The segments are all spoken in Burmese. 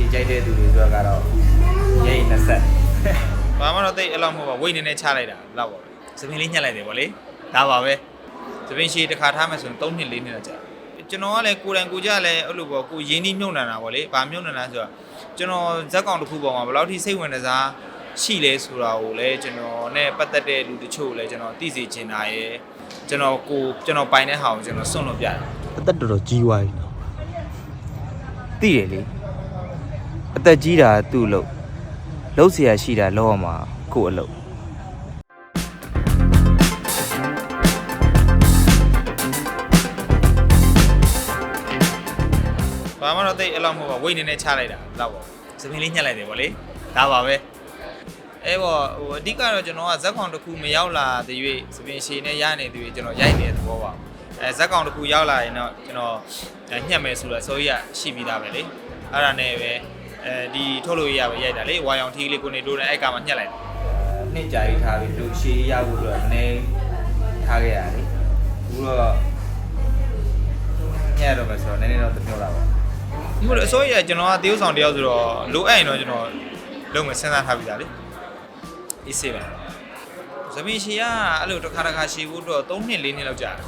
ရှည်ကြိုက်တဲ့သူတွေဆိုတော့ကတော့ရိတ်နှစ်ဆက်ဘာမှတော့တိတ်အဲ့လောက်မဟုတ်ပါဝိတ်နေနေချလိုက်တာလောက်ပါပဲသပင်လေးညှက်လိုက်တယ်ဗောလေဒါပါပဲသပင်ရှည်တစ်ခါထားမယ်ဆိုရင်3နှစ်4နှစ်တော့ကြာကျွန်တော်ကလည်းကိုယ်တိုင်ကိုကြလည်းအဲ့လိုပေါ့ကိုရင်းနှီးမြုပ်နှံတာဗောလေဘာမြုပ်နှံတာဆိုတော့ကျွန်တော်ဇက်ကောင်တစ်ခုပေါ်မှာဘယ်လောက်ထိစိတ်ဝင်စားရှိလဲဆိုတာကိုလည်းကျွန်တော်နဲ့ပတ်သက်တဲ့လူတချို့လည်းကျွန်တော်သိစေချင်တာရယ်ကျွန်တော်ကိုကျွန်တော်ပိုင်တဲ့ဟာကိုကျွန်တော်စွန့်လို့ပြတယ်အသက်တော်တော်ကြီးသွားပြီနော်သိတယ်လေ အသက်ကြီးတာသူ့လို့လှုပ်เสียရှိတာလောက်အောင်မှာကို့အလုပ် ဘာမှတော့တိတ်အဲ့လောက်မဟုတ်ပါဝိတ်နေနေချလိုက်တာလောက်ပါသပင်လေးညှက်လိုက်တယ်ဗောလေဒါပါပဲအဲပေါ့ဟိုအဓိကတော့ကျွန်တော်ကဇက်ကောင်တစ်ခုမရောက်လာတဲ့၍သပင်ရှည်နဲ့ရနေတဲ့၍ကျွန်တော်ရိုက်နေတဲ့သဘောပါအဲဇက်ကောင်တစ်ခုရောက်လာရင်တော့ကျွန်တော်ညှက်မယ်ဆိုတော့စိုးရရှိပြီးသားပဲလေအဲ့ဒါနဲ့ပဲ အဲဒီထုတ်လို့ရပဲရိုက်တာလေဝါရောင်ထီးလေးကိုနေတိုးတဲ့အဲ့ကမှညှက်လိုက်တယ်နှစ်ကြာကြီးထားပြီးလူရှည်ရဖို့အတွက်နည်းထားခဲ့ရတယ်ဘူးတော့ညရတော့မယ်ဆိုတော့နည်းနည်းတော့ပြောတာပါဒီလိုအစိုးရကျွန်တော်ကတရုပ်ဆောင်တယောက်ဆိုတော့လိုအပ်ရင်တော့ကျွန်တော်လုံးမစဉ်းစားထားပြီးသားလေအေးစေးပါသပင်ရှည်ကအဲ့လိုတစ်ခါတစ်ခါရှည်ဖို့တော့3နှစ်4နှစ်လောက်ကြာတယ်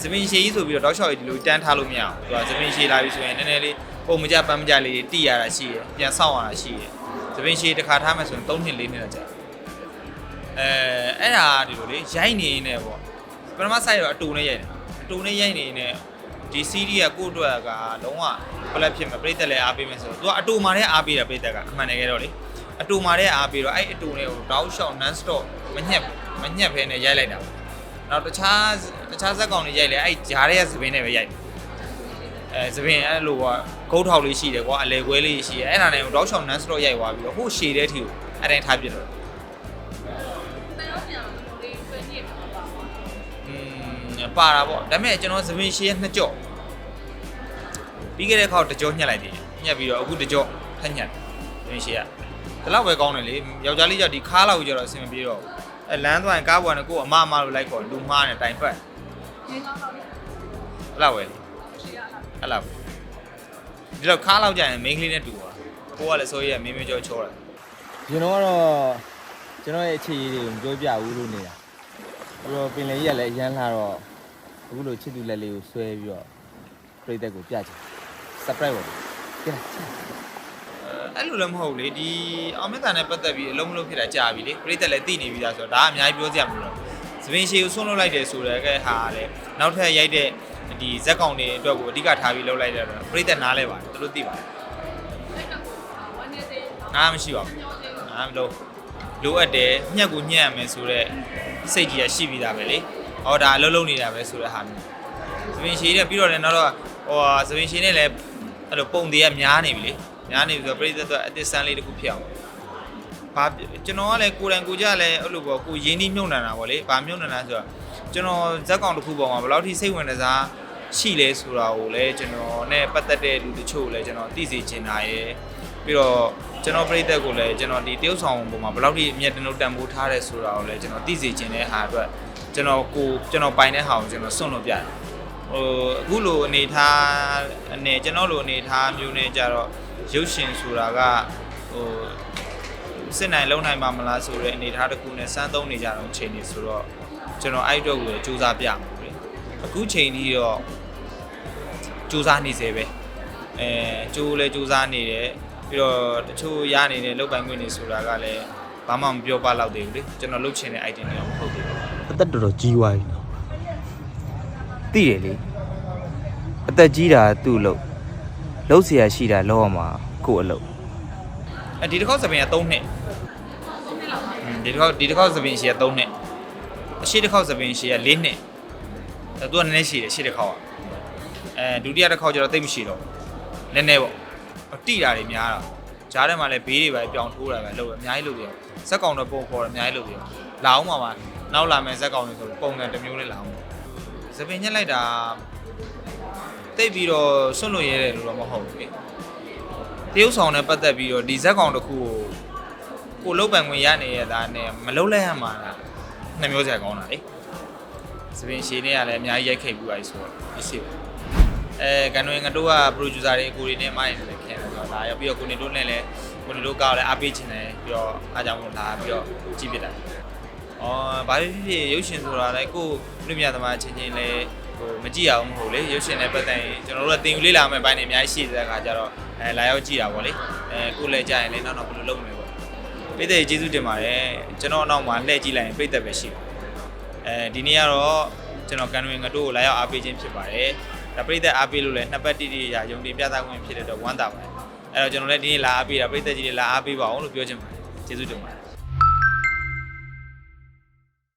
သပင်ရှည်ကြီးဆိုပြီးတော့တောက်လျှောက်ကြီးဒီလိုတန်းထားလို့မရအောင်သူကသပင်ရှည်လာပြီဆိုရင်နည်းနည်းလေး ပုံမကြပန်းမကြလေးတိရတာရှိရယ်ပြန်ဆောက်ရတာရှိရယ်သပင်ရှည်တစ်ခါထားမယ်ဆိုရင်3နှစ်4နှစ်လောက်ကြာအဲအဲ့ဒါဒီလိုလေရိုက်နေနေပေါ့ပထမဆိုင်တော့အတူနဲ့ရိုက်တယ်အတူနဲ့ရိုက်နေနေဒီစီးရီးကကိုယ့်အတွက်ကလုံးဝပလက်ဖြစ်မှာပြိတက်လဲအားပေးမယ်ဆိုတော့သူကအတူမာတဲ့အားပေးတာပြိတက်ကအမှန်တကယ်တော့လေအတူမာတဲ့အားပေးတော့အဲ့အတူနဲ့ကိုတောက်လျှောက် non stop မညက်မညက်ဖဲနဲ့ရိုက်လိုက်တာပေါ့နောက်တခြားတခြားဇက်ကောင်တွေရိုက်လဲအဲ့ဂျားရဲသပင်းနဲ့ပဲရိုက်တယ်အဲသပင်းအဲ့လိုက ဂုတ်ထောက်လေးရှိတယ်ကွာအလေခွဲလေးရှိတယ်အဲ့ဒါနဲ့တောက်လျှောက် non stop ရိုက်သွားပြီးတော့ဟိုရှည်တဲ့ထီကိုအဲ့တိုင်းထားပြစ်တော့อืมပါတာပေါ့ဒါပေမဲ့ကျွန်တော်သပင်းရှည်ရဲ့နှစ်ကြော့ပြီးခဲ့တဲ့ခေါက်တကြောညှက်လိုက်သေးတယ်ညှက်ပြီးတော့အခုတကြောထက်ညှက်တယ်ရင်းရှိရဒီလောက်ပဲကောင်းတယ်လေယောက်ျားလေးကြောင့်ဒီခါလောက်ကြတော့အဆင်မပြေတော့ဘူးအဲလမ်းသွားရင်ကားပေါ်ကနေကို့အမအမလို့လိုက်ခေါ်လူမှားနေတိုင်ဖက်အဲ့လောက်ပဲလေအဲ့လောက် ဒီလောက်ခါလောက်ကြရင် main ကလေးနဲ့တူသွားကိုကလည်းစိုးရိမ်မင်းမကြောချောတာကျွန်တော်ကတော့ကျွန်တော်ရဲ့အခြေအရေးတွေကိုမပြောပြဘူးလို့နေတာပြီးတော့ပင်လယ်ကြီးကလည်းအရန်လာတော့အခုလိုချစ်သူလက်လေးကိုဆွဲပြီးတော့ပြိသက်ကိုပြချင် surprise ပါကြည့်လားအဲ့လိုလည်းမဟုတ်လေဒီအောင်မြတ်တာနဲ့ပတ်သက်ပြီးအလုံးမလုံးဖြစ်တာကြာပြီလေပြိသက်လည်းသိနေပြီသားဆိုတော့ဒါကအများကြီးပြောစရာမလိုတော့ သပင်ရှည်ကိုဆွန့်လွတ်လိုက်တယ်ဆိုတော့ကဲဟာလေနောက်ထပ်ရိုက်တဲ့ဒီဇက်ကောင်တွေအတွက်ကိုအဓိကထားပြီးလှုပ်လိုက်တဲ့တော့ပြိသက်နားလဲပါတယ်သူတို့သိပါတယ်အားမရှိပါဘူးအားမလို့လိုအပ်တယ်ညက်ကိုညက်ရမယ်ဆိုတော့စိတ်ကြီးကရှိပြီးသားပဲလေဟောဒါအလုံးလုံးနေတာပဲဆိုတဲ့ဟာမျိုးသပင်ရှည်တဲ့ပြီးတော့လည်းနောက်တော့ဟိုသပင်ရှည်နဲ့လည်းအဲ့လိုပုံတွေကများနေပြီလေများနေပြီဆိုတော့ပြိသက်အတွက်အသစ်ဆန်းလေးတစ်ခုဖြစ်အောင် ဘာကျွန်တော်ကလည်းကိုယ်တိုင်ကိုကြလည်းအဲ့လိုပေါ့ကိုရင်းနှီးမြုပ်နှံတာပေါ့လေဘာမြုပ်နှံတာဆိုတော့ကျွန်တော်ဇက်ကောင်တစ်ခုပေါ်မှာဘယ်လောက်ထိစိတ်ဝင်စားရှိလဲဆိုတာကိုလည်းကျွန်တော်နဲ့ပတ်သက်တဲ့လူတချို့လည်းကျွန်တော်သိစေချင်တာရယ်ပြီးတော့ကျွန်တော်ပြိသက်ကိုလည်းကျွန်တော်ဒီတရုပ်ဆောင်ပုံမှာဘယ်လောက်ထိအမျက်တနှုတ်တန်ဖိုးထားတယ်ဆိုတာကိုလည်းကျွန်တော်သိစေချင်တဲ့ဟာအတွက်ကျွန်တော်ကိုကျွန်တော်ပိုင်တဲ့ဟာကိုကျွန်တော်စွန့်လို့ပြတယ်ဟိုအခုလိုအနေထားအနေကျွန်တော်လိုအနေထားမျိုးနဲ့ကြတော့ရုပ်ရှင်ဆိုတာကဟို စစ်နိုင်လုံးနိုင်မှာမလားဆိုတဲ့အနေအထားတစ်ခုနဲ့စမ်းသုံးနေကြတော့အချိန်နေဆိုတော့ကျွန်တော်အဲ့အတွက်ကိုလည်းစူးစမ်းပြမှာလေအခုချိန်ကြီးတော့စူးစမ်းနေစေပဲအဲကြိုးလည်းစူးစမ်းနေတယ်ပြီးတော့တချို့ရနေတဲ့လောက်ပိုင်ခွင့်တွေဆိုတာကလည်းဘာမှမပြောပလောက်သေးဘူးလေကျွန်တော်လုပ်ချင်တဲ့ item တွေတော့မဟုတ်သေးဘူး အသက်တော်တော်ကြီးသွားပြီနော်သိတယ်လေအသက်ကြီးတာသူ့လို့လှုပ်เสียရှိတာလောက်အောင်မှာကို့အလုပ် အဲဒီတစ်ခေါက်စပင်က3နှစ်อืม ဒီတစ်ခေါက်ဒီတစ်ခေါက်စပင်ရှည်က3နှစ်အရှိတစ်ခေါက်စပင်ရှည်က4နှစ်အဲသူကနည်းနည်းရှည်တယ်ရှည်တစ်ခေါက်ကအဲဒုတိယတစ်ခေါက်ကျတော့တိတ်မရှိတော့ဘူးနည်းနည်းပေါ့တိတာတွေများတာဂျားထဲမှာလည်းဘေးတွေပဲပြောင်းထိုးတာပဲလို့အများကြီးလို့ပြောဇက်ကောင်တော့ပုံပေါ်တယ်အများကြီးလို့ပြောလာအောင်ပါပါနောက်လာမယ်ဇက်ကောင်တွေဆိုပုံစံတစ်မျိုးနဲ့လာအောင်စပင်ညက်လိုက်တာတိတ်ပြီးတော့ဆွန့်လို့ရဲတယ်လို့တော့မဟုတ်ဘူးလေတရုပ်ဆောင်နဲ့ပတ်သက်ပြီးတော့ဒီဇက်ကောင်တစ်ခုကို ကိုလုတ်ပံဝင်ရနေရတာနဲ့မလုတ်လိုက်ရမှာလားနှစ်မျိုးစရာကောင်းတာလေစပင်ရှည်နဲ့ကလည်းအများကြီးရိုက်ခိတ်ပြီးပါပြီဆိုတော့အစ်စ်ပဲအဲကန်ဝင်ငတိုးက producer တွေအကိုတွေနဲ့မိုင်းနေတယ်ခင်ဗျာဆိုတော့ဒါရောက်ပြီးတော့ကိုနေတို့နဲ့လည်းကိုနေတို့ကောက်လည်းအားပေးချင်တယ်ပြီးတော့အားကြောင့်မို့လာပြီးတော့ကြည့်ပြတာအော်ဘာဖြစ်ဖြစ်ရုပ်ရှင်ဆိုတာလည်းကိုလူမြတ်သမားချင်းချင်းလည်းဟိုမကြည့်အောင်မဟုတ်လေရုပ်ရှင်နဲ့ပတ်သက်ရင်ကျွန်တော်တို့ကတင်ယူလေးလာမယ့်ဘိုင်းနေအများကြီးရှိတဲ့အခါကျတော့အဲလာရောက်ကြည့်တာပေါ့လေအဲကိုလည်းကြာရင်လည်းနောက်တော့ဘယ်လိုလုပ်မလဲပေါ့ ပိတ်သက်ကျေးဇူးတင်ပါတယ်ကျွန်တော်အနောက်မှာလှည့်ကြည့်လိုက်ရင်ပိတ်သက်ပဲရှိတယ်အဲဒီနေ့ကတော့ကျွန်တော်ကန်ဝင်ငတိုးကိုလာရောက်အားပေးခြင်းဖြစ်ပါတယ်ဒါပိတ်သက်အားပေးလို့လည်းနှစ်ပတ်တိတိရာယုံတင်ပြသခွင့်ဖြစ်တဲ့တော့ဝမ်းသာပါတယ်အဲ့တော့ကျွန်တော်လည်းဒီနေ့လာအားပေးတာပိတ်သက်ကြီးတွေလာအားပေးပါအောင်လို့ပြောချင်ပါတယ်ကျေးဇူးတင်ပါတယ်